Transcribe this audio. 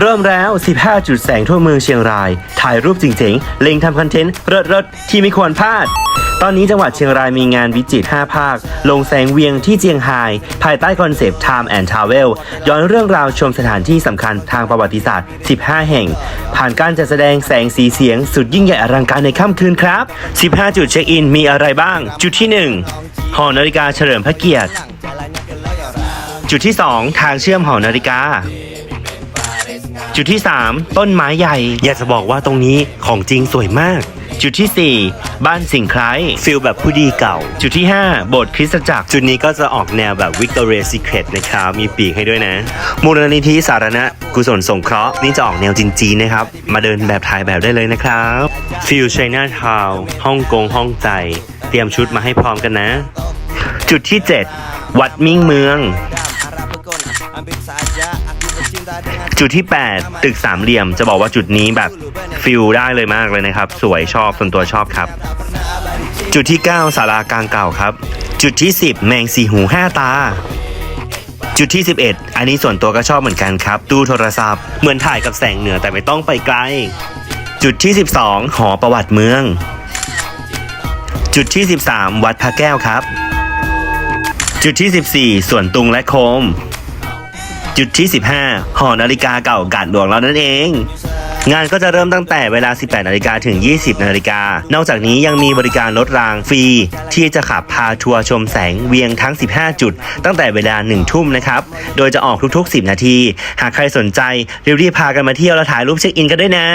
เริ่มแล้ว 15 จุดแสงทั่วเมืองเชียงราย ถ่ายรูปจริงๆ เล็งทำคอนเทนต์เริดๆที่ไม่ควรพลาด ตอนนี้จังหวัดเชียงรายมีงานวิจิตร5ภาค ลงแสงเวียงที่เจียงไฮ้ภายใต้คอนเซปต์ Time and Travel ย้อนเรื่องราวชมสถานที่สำคัญทางประวัติศาสตร์ 15 แห่ง ผ่านการจัดแสดงแสงสีเสียงสุดยิ่งใหญ่อลังการในค่ำคืนครับ 15 จุดเช็คอินมีอะไรบ้าง จุดที่ 1 หอนาฬิกาเฉลิมพระเกียรติ จุดที่ 2 ทางเชื่อมหอนาฬิกา จุดที่ 3 ต้นไม้ใหญ่ อยากจะบอกว่าตรงนี้ของจริงสวยมาก จุดทีสี่ 4 บ้านสิ่งคล้าย ฟิลแบบผู้ดีเก่า จุดที่ 5 โบสถ์คริสตจักร จุดนี้ก็จะออกแนวแบบ Victoria Secret นะครับมีปีกให้ด้วยนะ มูลนิธิสาธารณะกุศลสงเคราะห์นี่จะออกแนวจีนๆนะครับ มาเดินแบบถ่ายแบบได้เลยนะครับฟิลไชน่าทาวฮ่องกงห้องใจ เตรียมชุดมาให้พร้อมกันนะ จุดที่ 7 วัดมิ่งเมือง จุดที่ 8 ตึกสามเหลี่ยมจะบอกว่าจุดนี้แบบฟิลได้เลยมากเลยนะครับ สวยชอบส่วนตัวชอบครับ จุดที่ 9 ศาลากลางเก่าครับ จุดที่ 10 แมงสีหูห้าตา จุดที่ 11 อันนี้ส่วนตัวก็ชอบเหมือนกันครับ ตู้โทรศัพท์เหมือนถ่ายกับแสงเหนือแต่ไม่ต้องไปไกล จุดที่ 12 หอประวัติเมือง จุดที่ 13 วัดพระแก้วครับ จุดที่ 14 ส่วนตุงและโคม จุดที่ 15 หอนาฬิกาเก่ากาดหลวงเรานั่นเอง งานก็จะเริ่มตั้งแต่เวลา 18 นาฬิกาถึง 20 นาฬิกา นอกจากนี้ยังมีบริการรถรางฟรี ที่จะขับพาทัวร์ชมแสงเวียงทั้ง 15 จุด ตั้งแต่เวลา 1 ทุ่มนะครับ โดยจะออกทุกๆ 10 นาที หากใครสนใจรีบๆพากันมาเที่ยวและถ่ายรูปเช็คอินกันด้วยนะ